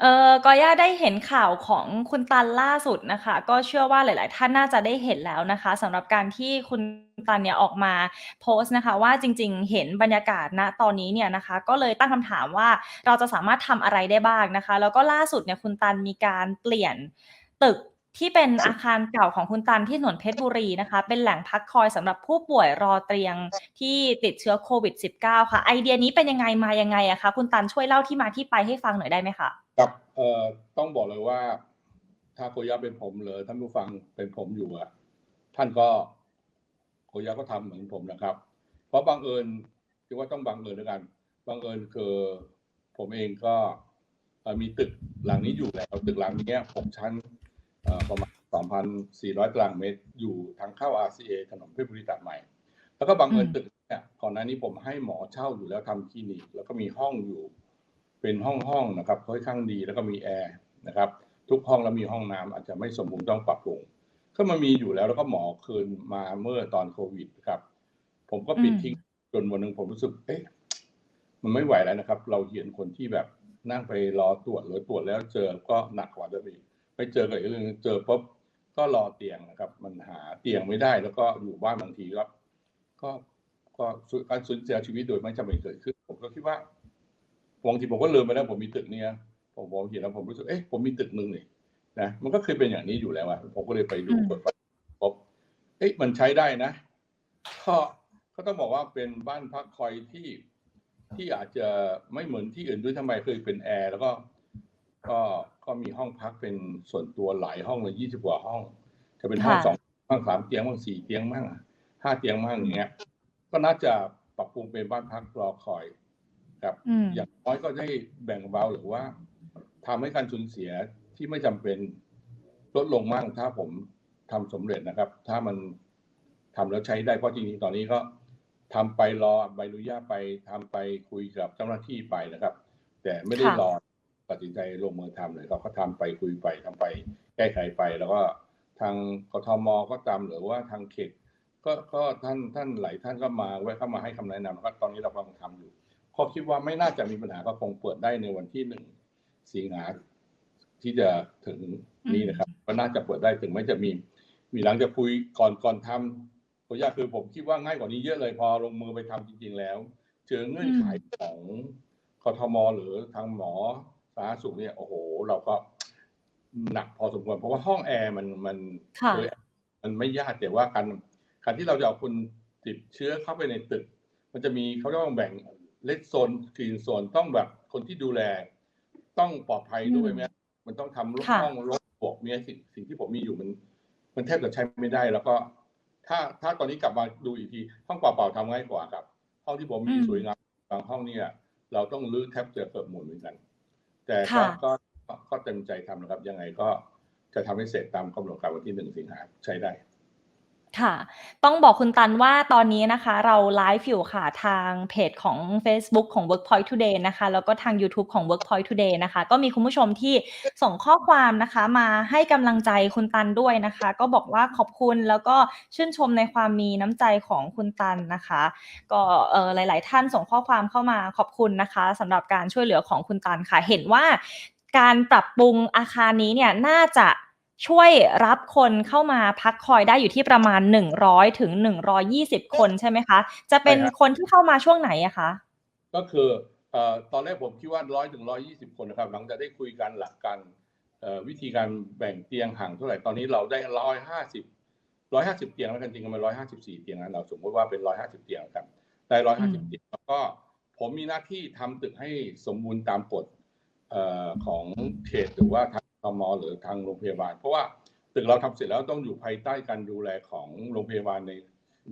เอ่อกอย่าได้เห็นข่าวของคุณตันล่าสุดนะคะก็เชื่อว่าหลาย ๆ ท่านน่าจะได้เห็นแล้วนะคะ สำหรับการที่ คุณ ตันเนี่ยออกมาโพสต์นะคะว่า จริง ๆ เห็นบรรยากาศ ณ ตอนนี้เนี่ยนะคะ ก็เลยตั้งคำถามว่า เราจะสามารถทำอะไรได้บ้างนะคะ แล้วก็ล่าสุดเนี่ยคุณตันมีการเปลี่ยนตึกที่เป็นอาคารเก่าของคุณตันที่ถนนเพชรบุรีนะคะ เป็นแหล่งพักคอยสำหรับผู้ป่วยรอเตียงที่ติดเชื้อโควิด -19 ค่ะ ไอเดียนี้เป็นยังไง มายังไงอะคะ คุณตันช่วยเล่าที่มาที่ไปให้ฟังหน่อยได้ไหมคะ ครับเอ่อต้องบอกเลยว่า ถ้าโคยะเป็นผมเลยท่านผู้ฟังเป็นผมอยู่อะท่านก็โคยะก็ทำเหมือนผมนะครับ เพราะบังเอิญคิดว่าต้องบังเอิญด้วยกันบังเอิญคือผมเองก็เอ่อมีตึกหลังนี้อยู่แล้วตึกหลังนี้หกชั้นเอ่อประมาณ 2,400 ตารางเมตร อยู่ทางเข้า RCA ถนนเพชรบุรีตัดใหม่ แล้วก็บังเอิญอืมตึกเนี่ยก่อนหน้านี้ผมให้หมอเช่าอยู่แล้วทำคลินิก แล้วก็มีห้องอยู่ เป็นห้องห้องๆนะครับค่อนข้างดีแล้วก็มีแอร์นะครับ ทุกห้องแล้วมีห้องน้ำอาจจะไม่สมบูรณ์ต้องปรับปรุงก็มันมีอยู่แล้วแล้วก็หมอคืนมาเมื่อตอนโควิดครับ ผมก็ปิดทิ้งจนวันหนึ่งผมรู้สึก เอ๊ะ มันไม่ไหวแล้วนะครับ เราเห็นคนที่แบบนั่งไปรอตรวจหรือตรวจแล้วเจอก็หนักกว่าเดิมอีกไม่เจอก็อีกเรื่องหนึ่งเจอปุ๊บก็รอเตียงนะครับ มันหาเตียงไม่ได้แล้วก็อยู่บ้านบางทีก็ก็ก็การสูญเสียชีวิตโดยไม่จำเป็นเกิดขึ้น ผมก็คิดว่า บางทีผมก็ลืมไปแล้วผมมีตึกเนี่ยผมผมเห็นแล้วผมรู้สึกเอ๊ะผมมีตึกหนึ่งนี่นะมันก็เคยเป็นอย่างนี้อยู่แล้วอะผมก็เลยไปดูอืมกดไปพบเอ๊ะมันใช้ได้นะก็ก็ต้องบอกว่าเป็นบ้านพักคอยที่ที่อาจจะไม่เหมือนที่อื่นด้วยทำไมเคยเป็นแอร์แล้วก็ก็ก็มีห้องพักเป็นส่วนตัวหลายห้องเลยยี่สิบกว่าห้อง จะเป็นห้องค่ะสองห้องสามเตียงห้องสี่เตียงมั่งห้าเตียงมั่งอย่างเงี้ย ก็น่าจะปรับปรุงเป็นบ้านพักรอคอย ครับอืมอย่างน้อยก็ได้แบ่งเบาหรือว่าทำให้การสูญเสียที่ไม่จำเป็นลดลงมากถ้าผมทำสำเร็จนะครับ ถ้ามันทำแล้วใช้ได้เพราะจริงๆตอนนี้ก็ทำไปรอใบอนุญาตไปทำไปคุยกับเจ้าหน้าที่ไปนะครับ แต่ไม่ได้ค่ะรอตัดสินใจลงมือทำเลยเราก็ทำไปคุยไปทำไป แก้ไขไปแล้วก็ทางกทมก็ตามหรือว่าทางเขตก็ก็ท่านท่านหลายท่านก็มาแวะเข้ามาให้คำแนะนำแล้วก็ตอนนี้เรากำลังทำอยู่ ก็คิดว่าไม่น่าจะมีปัญหาก็คงเปิดได้ในวันที่หนึ่งสิงหาที่จะถึงนี้นะครับ ก็น่าจะเปิดได้ถึงแม้จะมี มีหลังจากคุยก่อนก่อนทำตัวอย่างคือผมคิดว่าง่ายกว่านี้เยอะเลยพอลงมือไปทำจริง ๆ แล้ว เจอเงื่อนไขของกทมหรือทางหมอสาธารณสุขเนี่ยโอ้โห เราก็หนักพอสมควรเพราะว่าห้องแอร์มันมันค่ะโดยมันไม่ยากแต่ว่าการการที่เราจะเอาคนติดเชื้อเข้าไปในตึก มันจะมีเขาต้องแบ่ง เลดโซนกรีนโซนต้องแบบคนที่ดูแล ต้องปลอดภัยด้วยอืมไหมมันต้องทำรถค่ะห้องรถบวกเนี่ยสิ่งสิ่งที่ผมมีอยู่มัน มันแทบจะใช้ไม่ได้แล้วก็ ถ้าถ้าตอนนี้กลับมาดูอีกที ห้องเปล่าๆทำง่ายกว่าครับ ห้องที่ผมมีอืมสวยงามบางห้องเนี่ย เราต้องรื้อแทบจะเกือบหมดเหมือนกัน แต่ก็ค่ะก็ก็ก็เต็มใจทำนะครับ ยังไงก็จะทำให้เสร็จตามกำหนดการวันที่หนึ่งสิงหาใช้ได้ ค่ะ ต้องบอกคุณตันว่าตอนนี้นะคะเราไลฟ์อยู่ค่ะทางเพจของ Facebook ของ Workpoint Today นะคะ แล้วก็ทาง YouTube ของ Workpoint Today นะคะ ก็มีคุณผู้ชมที่ส่งข้อความนะคะ มาให้กำลังใจคุณตันด้วยนะคะ ก็บอกว่าขอบคุณแล้วก็ชื่นชมในความมีน้ำใจของคุณตันนะคะ ก็เออหลาย ๆ ท่านส่งข้อความเข้ามาขอบคุณนะคะสำหรับการช่วยเหลือของคุณตันค่ะ เห็นว่าการปรับปรุงอาคารนี้เนี่ยน่าจะ ช่วยรับคนเข้ามาพักคอยได้อยู่ที่ประมาณ 100ถึง120 คนใช่ไหมคะ จะเป็นใช่ครับคนที่เข้ามาช่วงไหนอะคะ ก็คือเอ่อตอนแรกผมคิดว่าร้อยถึงร้อยี่สิบคนนะครับ หลังจากได้คุยกันหลักการเอ่อวิธีการแบ่งเตียงห่างเท่าไหร่ ตอนนี้เราได้ร้อยห้าสิบร้อยห้าสิบเตียงแล้วกันจริงๆมันร้อยห้าสิบสี่เตียงนะเราสมมติว่าเป็นร้อยห้าสิบเตียงครับ ได้ร้อยห้าสิบเตียงแล้วก็ผมมีหน้าที่ทำตึกให้สมบูรณ์ตามกฎเอ่อของเขตหรือว่าทางต มหรือทางโรงพยาบาล เพราะว่าตึกเราทำเสร็จแล้วต้องอยู่ภายใต้การดูแลของโรงพยาบาลใน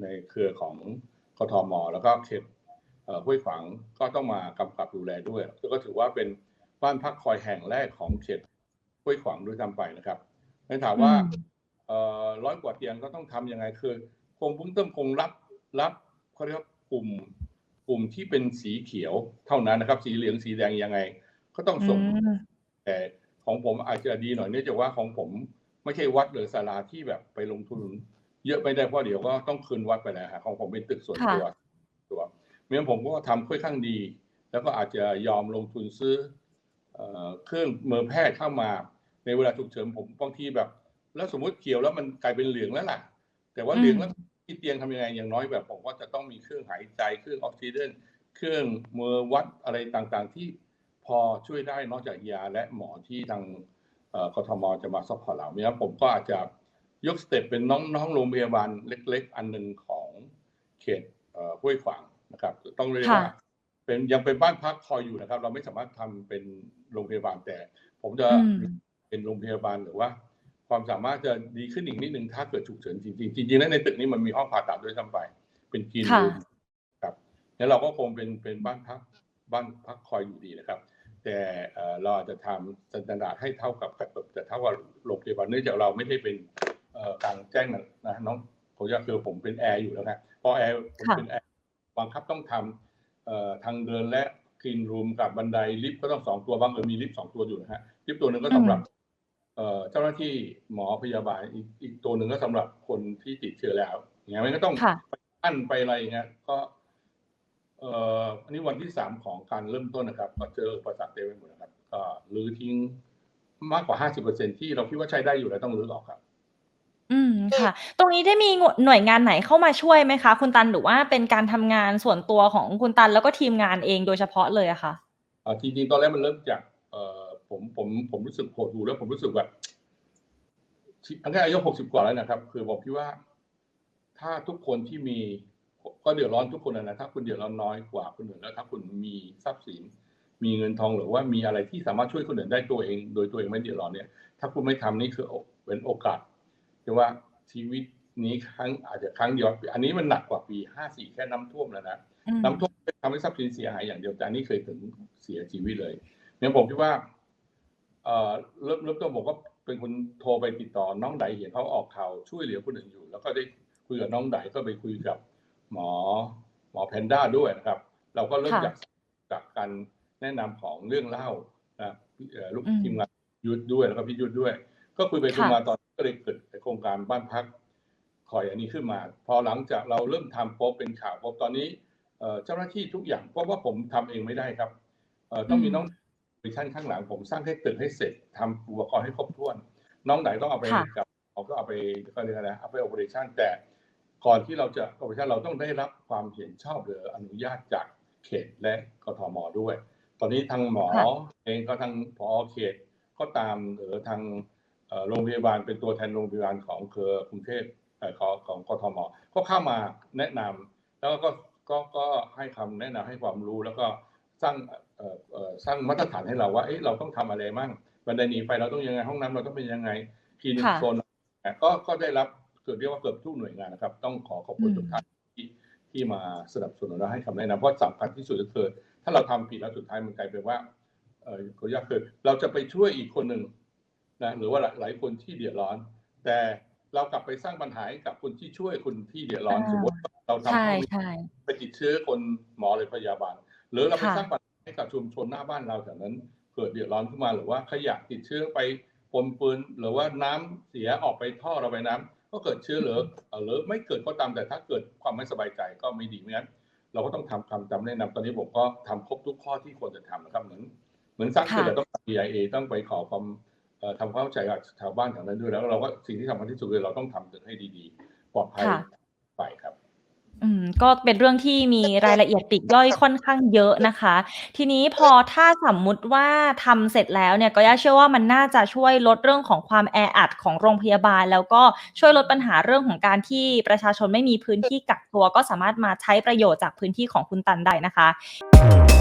ในเครือของกทม แล้วก็เขตเอ่อห้วยขวางก็ต้องมากำกับดูแลด้วยก็ถือว่าเป็นบ้านพักคอยแห่งแรกของเขตห้วยขวางด้วยซ้ำไปนะครับงั้นถามว่าอืมเอ่อร้อยกว่าเตียงก็ต้องทำยังไงคือคงเพิ่งเติมคงรับรับเขาเรียกว่ากลุ่มกลุ่มที่เป็นสีเขียวเท่านั้นนะครับ สีเหลืองสีแดงยังไง ก็ต้องส่งอืมแต่ ของผมอาจจะดีหน่อยเนื่องจากว่าของผมไม่ใช่วัดหรือศาลาที่แบบไปลงทุน เยอะไม่ได้เพราะเดี๋ยวก็ต้องคืนวัดไปแล้วฮะของผมเป็นตึกส่วนตัวตัวเมื่อผมก็ทำค่อนข้างดี แล้วก็อาจจะยอมลงทุนซื้อเอ่อเครื่องมือแพทย์เข้ามา ในเวลาฉุกเฉินผมบางทีแบบ แล้วสมมุติเขียวแล้วมันกลายเป็นเหลืองแล้วล่ะ แต่ว่าอืมเหลืองแล้วที่เตียงทำยังไงอย่างน้อยแบบผมก็จะต้องมีเครื่องหายใจเครื่องออกซิเจนเครื่องมือวัดอะไรต่างๆ ที่ พอช่วยได้นอกจากยาและหมอที่ทางเอ่อกทมจะมาซัพพอร์ตเราเนี่ยผมก็อาจจะยกสเต็ปเป็นน้องๆโรงพยาบาลเล็ก ๆ อันหนึ่งของเขตเอ่อห้วยขวางนะครับต้องเรียกว่าค่ะเป็นยังเป็นบ้านพักคอยอยู่นะครับ เราไม่สามารถทำเป็นโรงพยาบาลแต่ ผมจะอืมเป็นโรงพยาบาลหรือว่า ความสามารถจะดีขึ้นอีกนิดนึงถ้าเกิดฉุกเฉินจริงๆจริงๆแล้วในตึกนี้มันมีห้องผ่าตัดด้วยซ้ำไป เป็นกินค่ะรูมครับแล้วเราก็คงเป็นเป็นบ้านพักบ้านพักคอยอยู่ดีนะครับ แต่เอ่อเราอาจจะทำสแตนดาร์ดให้เท่ากับกับแต่เท่ากับโรงพยาบาลเนื่องจากเราไม่ได้เป็นเอ่อกลางแจ้งนะนะน้องผมจะคือผมเป็นแอร์อยู่แล้วนะพอแอร์ผมค่ะเป็นแอร์บังคับต้องทำเอ่อทางเดินและคลีนรูมกับบันไดลิฟต์ก็ต้องสองตัวบางเออมีลิฟต์สองตัวอยู่นะฮะลิฟต์ตัวหนึ่งก็สำหรับเอ่อเจ้าหน้าที่หมอพยาบาลอีกอีกตัวหนึ่งก็สำหรับคนที่ติดเชื้อแล้วอย่างเงี้ยมันก็ต้องค่ะไปอั้นไปอะไรอย่างเงี้ยก็ เอ่ออันนี้วันที่สามของการเริ่มต้นนะครับ ก็เจออุปสรรคเต็มไปหมดนะครับ ก็รื้อทิ้งมากกว่าห้าสิบเปอร์เซ็นที่เราคิดว่าใช้ได้อยู่แล้วต้องรื้อออกครับ อืมค่ะ ตรงนี้ได้มีหน่วยงานไหนเข้ามาช่วยไหมคะ คุณตันหรือว่าเป็นการทำงานส่วนตัวของคุณตันแล้วก็ทีมงานเองโดยเฉพาะเลยอะค่ะอ่าจริงๆตอนแรกมันเริ่มจากเอ่อผมผมผมรู้สึกโหดหูแล้วผมรู้สึกแบบอันนี้อายุหกสิบกว่าแล้วนะครับ คือผมคิดว่า ถ้าทุกคนที่มี ก็เดือดร้อนทุกคนนะนะถ้าคุณเดือดร้อนน้อยกว่าคนอื่นแล้วถ้าคุณมีทรัพย์สิน มีเงินทองหรือว่ามีอะไรที่สามารถช่วยคนอื่นได้ตัวเอง โดยตัวเองไม่เดือดร้อนเนี่ย ถ้าคุณไม่ทำนี่คือเป็นโอกาสที่ว่าชีวิตนี้ครั้งอาจจะครั้งเดียวอันนี้มันหนักกว่าปีห้าสี่แค่น้ำท่วมแล้วนะอืมน้ำท่วมทำให้ทรัพย์สินเสียหายอย่างเดียวแต่อันนี้เคยถึงเสียชีวิตเลยเนี่ยผมคิดว่าเอ่อเริ่มเริ่มต้นผมก็เป็นคนโทรไปติดต่อน้องไดเห็นเขาออกข่าวช่วยเหลือคนอื่นอยู่ แล้วก็ได้คุยกับน้องไดก็ไปคุยกับ หมอหมอแพนด้าด้วยนะครับ เราก็เริ่มค่ะจากจากการแนะนำของเรื่องเล่านะเอ่อลูกอืมทีมงานยุทธด้วยแล้วก็พี่ยุทธด้วย ก็คุยไปคุยค่ะมาตอนก็เลยเกิดโครงการบ้านพักคอยอันนี้ขึ้นมา พอหลังจากเราเริ่มทำโป๊บเป็นข่าวโป๊บตอนนี้เอ่อเจ้าหน้าที่ทุกอย่างเพราะว่าผมทำเองไม่ได้ครับเอ่อต้องมีอืมน้องดิชั่นข้างหลังผมสร้างให้ตึกให้เสร็จทำอุปกรณ์ให้ครบถ้วน น้องไหนต้องเอาไปค่ะกับเขาก็เอาไปก็เรียกอะไรนะเอาไปโอเปอเรชั่นแต่ ก่อนที่เราจะโอเปอเรชั่นเราต้องได้รับความเห็นชอบหรืออนุญาตจากเขตและกทมด้วย ตอนนี้ทางหมอค่ะเองก็ทางพอเขตก็ตามหรือทางเอ่อโรงพยาบาลเป็นตัวแทนโรงพยาบาลของเครือกรุงเทพเอ่อของของกทมก็เข้ามาแนะนำแล้วก็ก็ก็ให้คำแนะนำให้ความรู้แล้วก็สร้างเอ่อเอ่อสร้างมาตรฐานให้เราว่าเอ๊ะเราต้องทำอะไรมั่งบันไดหนีไฟเราต้องยังไงห้องน้ำเราต้องเป็นยังไงคลินิกค่ะโซนก็ก็ได้รับ เกือบเรียกว่าเกือบทุกหน่วยงานนะครับ ต้องขอขอบคุณอืมทุกท่านที่ที่มาสนับสนุนและให้คำแนะนำเพราะสำคัญที่สุดก็คือถ้าเราทำผิดแล้วสุดท้ายมันกลายเป็นว่าเออขออนุญาตคือเราจะไปช่วยอีกคนหนึ่งนะหรือว่าหลายหลายคนที่เดือดร้อน แต่เรากลับไปสร้างปัญหาให้กับคนที่ช่วยคนที่เดือดร้อนอ่าสมมติเราทำใช่ห้องใช่ไปติดเชื้อคนหมอหรือพยาบาล หรือเราไปค่ะสร้างปัญหาให้กับชุมชนหน้าบ้านเราแถวนั้นเกิดเดือดร้อนขึ้นมาหรือว่าขยะติดเชื้อไปปนปืนหรือว่าน้ำเสียออกไปท่อระบายน้ำ ก็เกิดเชื้อหรือเอ่อหรือไม่เกิดก็ตามแต่ถ้าเกิดความไม่สบายใจก็ไม่ดีไม่งั้นเราก็ต้องทำคำจำแนะนำตอนนี้ผมก็ทำครบทุกข้อที่ควรจะทำนะครับเหมือนเหมือนสร้างค่ะเสร็จเราต้อง DIA ต้องไปขอความเอ่อทำความเข้าใจกับชาวบ้านแถวนั้นด้วยแล้ว เราก็สิ่งที่สำคัญที่สุดคือเราต้องทำตึกให้ดีๆ ปลอดภัยค่ะไปครับ อืม ก็เป็นเรื่องที่มีรายละเอียดปลีกย่อยค่อนข้างเยอะนะคะ ทีนี้พอถ้าสมมุติว่าทำเสร็จแล้วเนี่ย ก็ย่าเชื่อว่ามันน่าจะช่วยลดเรื่องของความแออัดของโรงพยาบาล แล้วก็ช่วยลดปัญหาเรื่องของการที่ประชาชนไม่มีพื้นที่กักตัว ก็สามารถมาใช้ประโยชน์จากพื้นที่ของคุณตันได้นะคะ